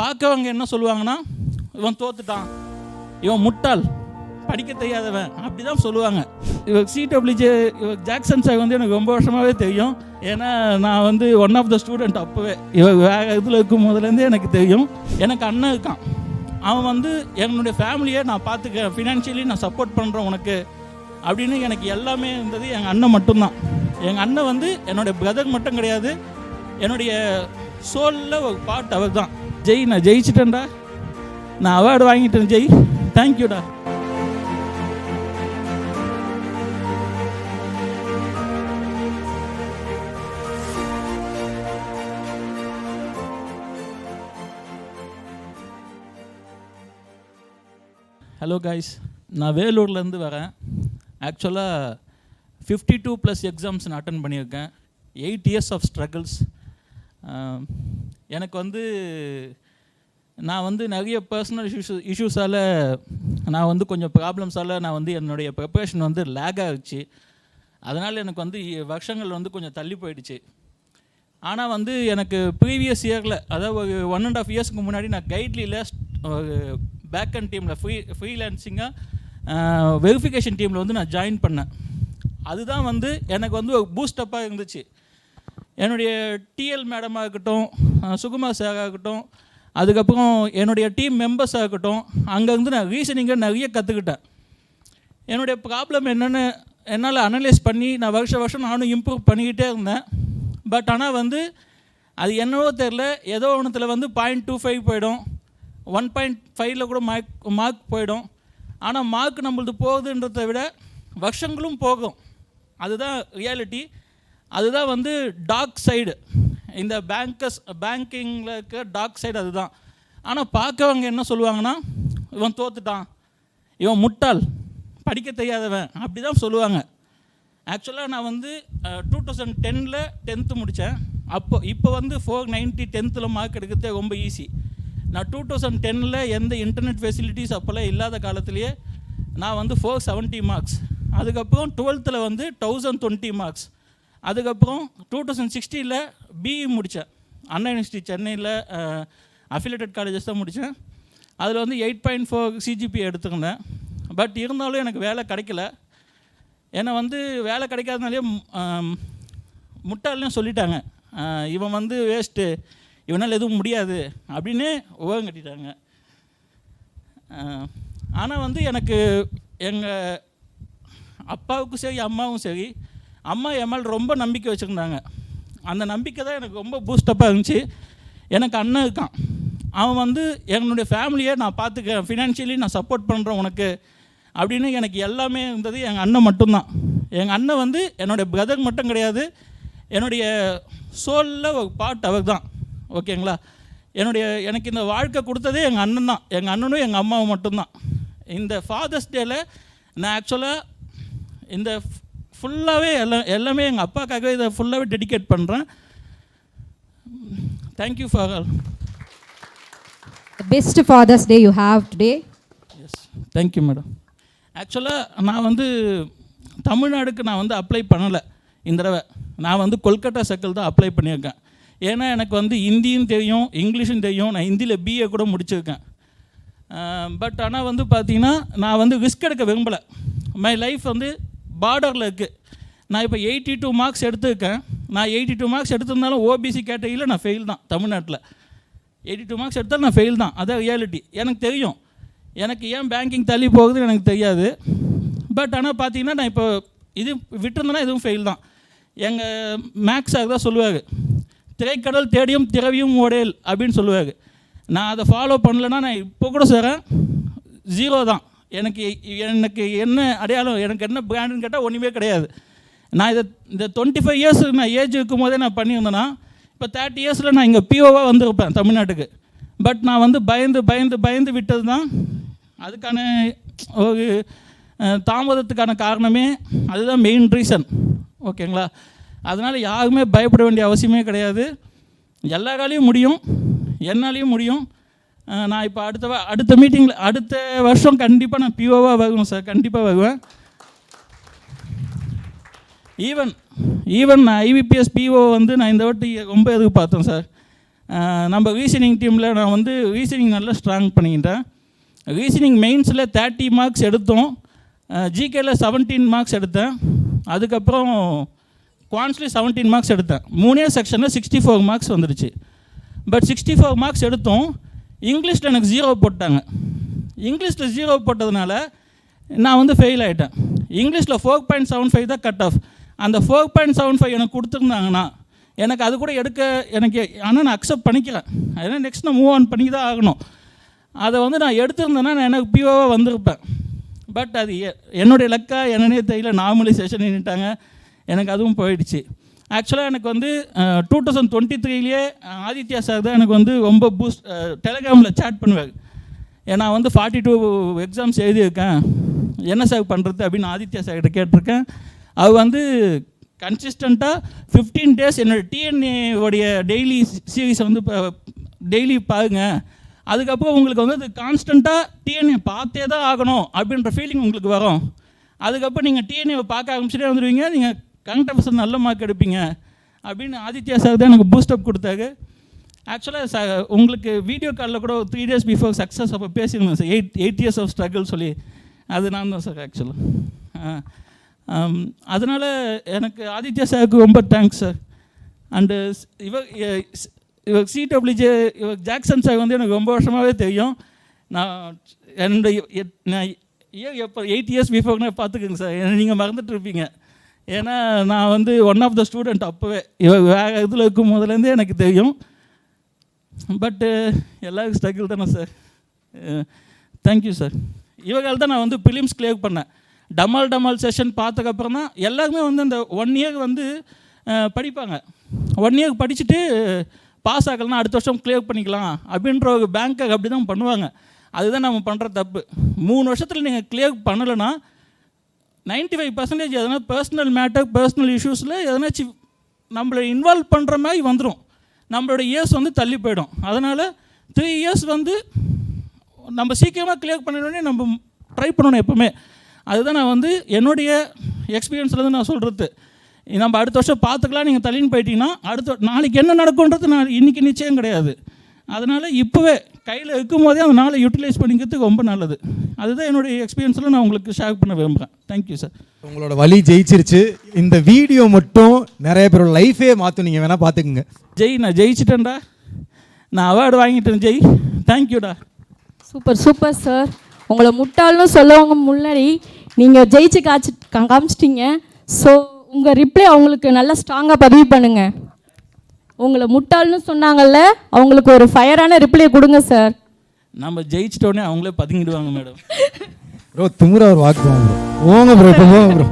பார்க்கவங்க என்ன சொல்லுவாங்கன்னா இவன் தோத்துட்டான். இவன் முட்டாள். படிக்க தெரியாதவன். அப்படி தான் சொல்லுவாங்க. இவ சிடபிள்யூஜே இவ ஜாக்சன் சாய் வந்து எனக்கு ரொம்ப வருஷமாகவே தெரியும். ஏன்னா நான் வந்து ஒன் ஆஃப் த ஸ்டூடெண்ட் அப்போவே. இவ வேறு இதில் இருக்கும் போதுலேருந்தே எனக்கு தெரியும். எனக்கு அண்ணன் இருக்கான். அவன் வந்து என்னுடைய ஃபேமிலியை நான் பார்த்துக்கேன் ஃபினான்ஷியலி நான் சப்போர்ட் பண்ணுறேன் உனக்கு. அப்படின்னு எனக்கு எல்லாமே இருந்தது எங்கள் அண்ணன் மட்டும்தான். எங்கள் அண்ணன் வந்து என்னுடைய பிரதர் மட்டும் கிடையாது. என்னுடைய சோலில் ஒரு பார்ட் அவர் தான் ஜெய் நான் ஜெயிச்சிட்டேன்டா. நான் அவார்டு வாங்கிட்டேன் ஜெய். தேங்க்யூடா ஹலோ காய்ஸ் நான் வேலூர்லேருந்து வரேன். ஆக்சுவலாக ஃபிஃப்டி டூ ப்ளஸ் எக்ஸாம்ஸ் நான் அட்டன் பண்ணியிருக்கேன். எயிட் இயர்ஸ் ஆஃப் ஸ்ட்ரகிள்ஸ் எனக்கு வந்து நான் வந்து நிறைய பர்சனல் இஷ்யூஸ் இஷ்யூஸால் நான் வந்து கொஞ்சம் ப்ராப்ளம்ஸால் நான் வந்து என்னுடைய ப்ரிப்பரேஷன் வந்து லேக் ஆகிடுச்சு அதனால் எனக்கு வந்து வருஷங்கள் வந்து கொஞ்சம் தள்ளி போயிடுச்சு. ஆனால் வந்து எனக்கு ப்ரீவியஸ் இயரில் அதாவது ஒரு ஒன் அண்ட் ஆஃப் இயர்ஸ்க்கு முன்னாடி நான் கைட்லியில் ஒரு பேக் அண்ட் டீமில் ஃப்ரீ ஃப்ரீலான்சிங்காக வெரிஃபிகேஷன் டீமில் வந்து நான் ஜாயின் பண்ணேன். அதுதான் வந்து எனக்கு வந்து ஒரு பூஸ்டப்பாக இருந்துச்சு. என்னுடைய டிஎல் மேடமாக இருக்கட்டும் சுகுமார் சாராக இருக்கட்டும் அதுக்கப்புறம் என்னுடைய டீம் மெம்பர்ஸாக இருக்கட்டும் அங்கேருந்து நான் ரீசனிங்கை நிறைய கற்றுக்கிட்டேன் என்னுடைய ப்ராப்ளம் என்னென்னு என்னால் அனலைஸ் பண்ணி நான் வருஷ வருஷம் நானும் இம்ப்ரூவ் பண்ணிக்கிட்டே இருந்தேன். பட் ஆனால் வந்து அது என்னவோ தெரில ஏதோ ஒன்றுத்தில் வந்து பாயிண்ட் டூ ஃபைவ் போயிடும். ஒன் பாயிண்ட் ஃபைவ்ல கூட மார்க் மார்க் போயிடும். ஆனால் மார்க் நம்மளது போகுதுன்றதை விட வருஷங்களும் போகும். அதுதான் ரியாலிட்டி அதுதான் வந்து டார்க் சைடு இந்த பேங்கர்ஸ் பேங்கிங்கில் இருக்க டார்க் சைடு அதுதான். ஆனால் பார்க்கவங்க என்ன சொல்லுவாங்கன்னா இவன் தோத்துட்டான் இவன் முட்டாள் படிக்க தெரியாதவன் அப்படி தான் சொல்லுவாங்க. ஆக்சுவலாக நான் வந்து டூ தௌசண்ட் டெனில் டென்த்து முடித்தேன் அப்போ இப்போ வந்து ஃபோர் நைன்ட்டி டென்த்தில் மார்க் எடுக்கிறதே ரொம்ப ஈஸி நான் டூ தௌசண்ட் டெனில் எந்த இன்டர்நெட் ஃபெசிலிட்டிஸ் அப்போல்லாம் இல்லாத காலத்துலேயே நான் வந்து ஃபோர் செவன்ட்டி மார்க்ஸ் அதுக்கப்புறம் டுவெல்த்தில் வந்து தௌசண்ட் டுவெண்ட்டி மார்க்ஸ் அதுக்கப்புறம் டூ தௌசண்ட் சிக்ஸ்டீனில் பிஇ முடித்தேன் அண்ணா யூனிவர்சிட்டி சென்னையில் அஃபிலேட்டட் காலேஜஸ் தான் முடித்தேன் அதில் வந்து எயிட் பாயிண்ட் ஃபோர் சிஜிபி எடுத்துருந்தேன் பட் இருந்தாலும் எனக்கு வேலை கிடைக்கல. ஏன்னா வந்து வேலை கிடைக்காதனாலே ம், முட்டாள்னு சொல்லிட்டாங்க. இவன் வந்து வேஸ்ட்டு இவனால் எதுவும் முடியாது அப்படின்னு உபகம் கட்டிட்டாங்க. ஆனால் வந்து எனக்கு எங்கள் அப்பாவுக்கும் சரி அம்மாவும் சரி அம்மா என் மேலே ரொம்ப நம்பிக்கை வச்சுருந்தாங்க அந்த நம்பிக்கை தான் எனக்கு ரொம்ப பூஸ்டப்பாக இருந்துச்சு. எனக்கு அண்ணன் இருக்கான். அவன் வந்து என்னுடைய ஃபேமிலியை நான் பார்த்துக்கிறேன். ஃபினான்ஷியலி நான் சப்போர்ட் பண்ணுறேன் உனக்கு. அப்படின்னு எனக்கு எல்லாமே இருந்தது எங்கள் அண்ணன் மட்டும்தான். எங்கள் அண்ணன் வந்து என்னுடைய பிரதர் மட்டும் கிடையாது. என்னுடைய சோலில் ஒரு பார்ட் அவர் தான் ஓகேங்களா என்னுடைய எனக்கு இந்த வாழ்க்கை கொடுத்ததே எங்கள் அண்ணன் தான். எங்கள் அண்ணனும் எங்கள் அம்மாவும் மட்டும்தான். இந்த ஃபாதர்ஸ் டேயில் நான் ஆக்சுவலாக இந்த ஃபுல்லாகவே எல்லாம் எல்லாமே எங்கள் அப்பாக்காகவே இதை ஃபுல்லாகவே டெடிகேட் பண்ணுறேன் thank you for all best Father's Day you have today. Yes thank you madam ஆக்சுவலாக நான் வந்து தமிழ்நாடுக்கு நான் வந்து அப்ளை பண்ணலை. இந்த தடவை. நான் வந்து கொல்கட்டா சர்க்கிள் தான் அப்ளை பண்ணியிருக்கேன். ஏன்னா எனக்கு வந்து ஹிந்தியும் தெரியும் இங்கிலீஷும் தெரியும். நான் ஹிந்தியில் பிஏ கூட முடிச்சிருக்கேன். பட் ஆனால் வந்து பார்த்தீங்கன்னா நான் வந்து ரிஸ்க் எடுக்க விரும்பலை. மை லைஃப் வந்து பார்டரில் இருக்குது நான் இப்போ எயிட்டி டூ மார்க்ஸ் எடுத்துருக்கேன். நான் எயிட்டி டூ மார்க்ஸ் எடுத்திருந்தாலும் ஓபிசி கேட்டகிரியில் நான் ஃபெயில் தான் தமிழ்நாட்டில். எயிட்டி டூ மார்க்ஸ் எடுத்தால் நான் ஃபெயில் தான். அதான் ரியாலிட்டி எனக்கு தெரியும். எனக்கு ஏன் பேங்கிங் தள்ளி போகுதுன்னு எனக்கு தெரியாது. பட் ஆனால் பார்த்தீங்கன்னா நான் இப்போ இது விட்டுருந்தேன்னா இதுவும் ஃபெயில் தான். எங்கள் மேக்ஸ் தான் சொல்லுவார். திரைக்கடல் தேடியும் திரவியும் ஓடேல் அப்படின்னு சொல்லுவார். நான் அதை ஃபாலோ பண்ணலைன்னா நான் இப்போ கூட சொல்கிறேன் ஜீரோ தான். எனக்கு எனக்கு என்ன அடையாளம் எனக்கு என்ன பிராண்டுன்னு கேட்டால் ஒன்றுமே கிடையாது. நான் இதை இந்த டுவெண்ட்டி ஃபைவ் இயர்ஸ் நான் ஏஜ் இருக்கும் போதே நான் பண்ணியிருந்தேன்னா இப்போ தேர்ட்டி இயர்ஸில் நான் இங்கே பிஓவாக வந்திருப்பேன் தமிழ்நாட்டுக்கு. பட் நான் வந்து பயந்து பயந்து பயந்து விட்டது தான் அதுக்கான ஒரு தாமதத்துக்கான காரணமே அதுதான் மெயின் ரீசன் ஓகேங்களா? அதனால் யாருமே பயப்பட வேண்டிய அவசியமே கிடையாது. எல்லாராலையும் முடியும். என்னாலையும் முடியும். நான் இப்போ அடுத்த அடுத்த மீட்டிங்கில் அடுத்த வருஷம் கண்டிப்பாக நான் பிஓவாக வருவேன் சார் கண்டிப்பாக வருவேன். ஈவன் ஈவன் நான் ஐவிபிஎஸ் பிஓ வந்து நான் இந்த வாட்டி ரொம்ப எதிர்பார்த்தேன் சார் நம்ம ரீசனிங் டீமில் நான் வந்து ரீசனிங் நல்லா ஸ்ட்ராங் பண்ணிக்கிட்டேன். ரீசனிங் மெயின்ஸில் தேர்ட்டி மார்க்ஸ் எடுத்தோம். ஜிகேல செவன்டீன் மார்க்ஸ் எடுத்தேன். அதுக்கப்புறம் குவான்ஸ்லி செவன்டீன் மார்க்ஸ் எடுத்தேன். மூணே செக்ஷனில் சிக்ஸ்டி ஃபோர் மார்க்ஸ் வந்துடுச்சு பட் சிக்ஸ்டி ஃபோர் மார்க்ஸ் எடுத்தோம். இங்கிலீஷில் எனக்கு ஜீரோ போட்டாங்க. இங்கிலீஷில் ஜீரோ போட்டதுனால நான் வந்து ஃபெயில் ஆகிட்டேன் இங்கிலீஷில் ஃபோர் பாயிண்ட் செவன் ஃபைவ் தான் கட் ஆஃப் அந்த ஃபோர் பாயிண்ட் செவன் ஃபைவ் எனக்கு கொடுத்துருந்தாங்கன்னா எனக்கு அது கூட எடுக்க எனக்கு ஆனால் நான் அக்செப்ட் பண்ணிக்கிறேன். அதனால் நெக்ஸ்ட் நான் மூவ் ஆன் பண்ணி தான் ஆகணும். அதை வந்து நான் எடுத்திருந்தேன்னா நான் எனக்கு பிஓவாக வந்திருப்பேன். பட் அது எ- என்னுடைய லக்கா என்னன்னே தெரியல. நார்மலைசேஷன் நின்றுட்டாங்க எனக்கு அதுவும் போயிடுச்சு. ஆக்சுவலாக எனக்கு வந்து டூ தௌசண்ட் டுவெண்ட்டி த்ரீலேயே ஆதித்யா சார் தான் எனக்கு வந்து ரொம்ப பூஸ்ட் டெலகிராமில் சேட் பண்ணுவார். ஏன்னா வந்து ஃபார்ட்டி டூ எக்ஸாம்ஸ் எழுதியிருக்கேன். என்ன சார் பண்ணுறது அப்படின்னு ஆதித்யா சார் கிட்ட கேட்டிருக்கேன். அவர் வந்து கன்சிஸ்டண்ட்டாக ஃபிஃப்டீன் டேஸ் என்னோட டிஎன்ஏவுடைய டெய்லி சீரீஸை வந்து டெய்லி பாருங்க. அதுக்கப்புறம் உங்களுக்கு வந்து அது கான்ஸ்டண்ட்டாக டிஎன்ஏ பார்த்தே தான் ஆகணும் அப்படின்ற ஃபீலிங் உங்களுக்கு வரும். அதுக்கப்புறம் நீங்கள் டிஎன்ஏவை பார்க்க ஆரம்பிச்சுட்டே வந்துடுவீங்க. நீங்கள் கரண்ட் பர்சன்ட் நல்ல மார்க் எடுப்பீங்க அப்படின்னு ஆதித்யா சார் தான் எனக்கு பூஸ்டப் கொடுத்தாரு ஆக்சுவலாக ச உங்களுக்கு வீடியோ காலில் கூட த்ரீ டேஸ் பிஃபோர் சக்ஸஸ் அப்போ பேசியிருந்தேன் sir eight eight years of struggle சொல்லி அது நான் தான் சார் ஆக்சுவலாக அதனால் எனக்கு ஆதித்யா சாருக்கு ரொம்ப தேங்க்ஸ் சார் அண்டு இவர் இவர் சிடபிள்யூஜே இவர் ஜாக்சன் சார் வந்து எனக்கு ரொம்ப வருஷமாகவே தெரியும் நான் என்னுடைய நான் இயர் எப்போ எயிட் இயர்ஸ் பிஃபோர்னே பார்த்துக்குங்க சார் நீங்கள் மறந்துட்டு இருப்பீங்க ஏன்னா நான் வந்து ஒன் ஆஃப் த ஸ்டூடெண்ட் அப்போவே. வேறு இதில் இருக்கும் முதலேருந்தே எனக்கு தெரியும். பட்டு எல்லாருக்கும் ஸ்ட்ரகிள் தானே சார் தேங்க்யூ சார் இவர்கள் தான் நான் வந்து ஃபிலிம்ஸ் கிளியர் பண்ணேன். டமால் டமால் செஷன் பார்த்ததுக்கப்புறம் தான் எல்லாருமே வந்து அந்த ஒன் இயர் வந்து படிப்பாங்க. ஒன் இயர் படிச்சுட்டு பாஸ் ஆகலைன்னா அடுத்த வருஷம் கிளியர் பண்ணிக்கலாம் அப்படின்ற ஒரு பேங்க்கை அப்படி தான் பண்ணுவாங்க. அதுதான் நம்ம பண்ணுற தப்பு. மூணு வருஷத்தில் நீங்கள் கிளியர் பண்ணலைன்னா நைன்ட்டி ஃபைவ் பர்சன்டேஜ் எதனா பர்சனல் மேட்டர் பர்சனல் இஷ்யூஸில் எதனாச்சும் நம்மளை இன்வால்வ் பண்ணுற மாதிரி வந்துடும் நம்மளோட இயர்ஸ் வந்து தள்ளி போயிடும். அதனால் த்ரீ இயர்ஸ் வந்து நம்ம சீக்கிரமாக கிளியர் பண்ணணுன்னே நம்ம ட்ரை பண்ணணும் எப்போவுமே. அதுதான் நான் வந்து என்னுடைய எக்ஸ்பீரியன்ஸ்லேருந்து நான் சொல்கிறது நம்ம அடுத்த வருஷம் பார்த்துக்கலாம் நீங்கள் தள்ளின்னு போயிட்டீங்கன்னா அடுத்த நாளைக்கு என்ன நடக்குன்றது நான் இன்றைக்கி நிச்சயம் கிடையாது. அதனால் இப்போவே கையில் இருக்கும் போதே அந்த நாளை யூட்டிலைஸ் பண்ணிக்கிறதுக்கு ரொம்ப நல்லது. அதுதான் என்னுடைய எக்ஸ்பீரியன்ஸில் நான் உங்களுக்கு ஷேர் பண்ண விரும்புகிறேன் தேங்க்யூ சார் உங்களோட வழி ஜெயிச்சிருச்சு. இந்த வீடியோ மட்டும் நிறைய பேரோட லைஃபே மாற்றும் நீங்கள் வேணால் பார்த்துக்குங்க ஜெய் நான் ஜெயிச்சிட்டேன்டா. நான் அவார்டு வாங்கிட்டேன் ஜெய். தேங்க்யூடா சூப்பர் சூப்பர் சார் உங்களை முட்டாள்னு சொல்லவங்க முன்னாடி நீங்கள் ஜெயிச்சு காய்ச்சி காமிச்சிட்டீங்க. ஸோ உங்கள் ரிப்ளை அவங்களுக்கு நல்லா ஸ்ட்ராங்காக பதிவு பண்ணுங்க. உங்களை முட்டாள்னு சொன்னாங்கல்ல அவங்களுக்கு ஒரு ஃபயரான ரிப்ளை கொடுங்க சார் நம்ம ஜெயிச்சிட்டோன்னே அவங்களே பதுங்கிடுவாங்க மேடம் ப்ரோ திமுற ஒரு வாக்கு ப்ரோ ஓங்க ப்ரோ இப்போ போங்க ப்ரோ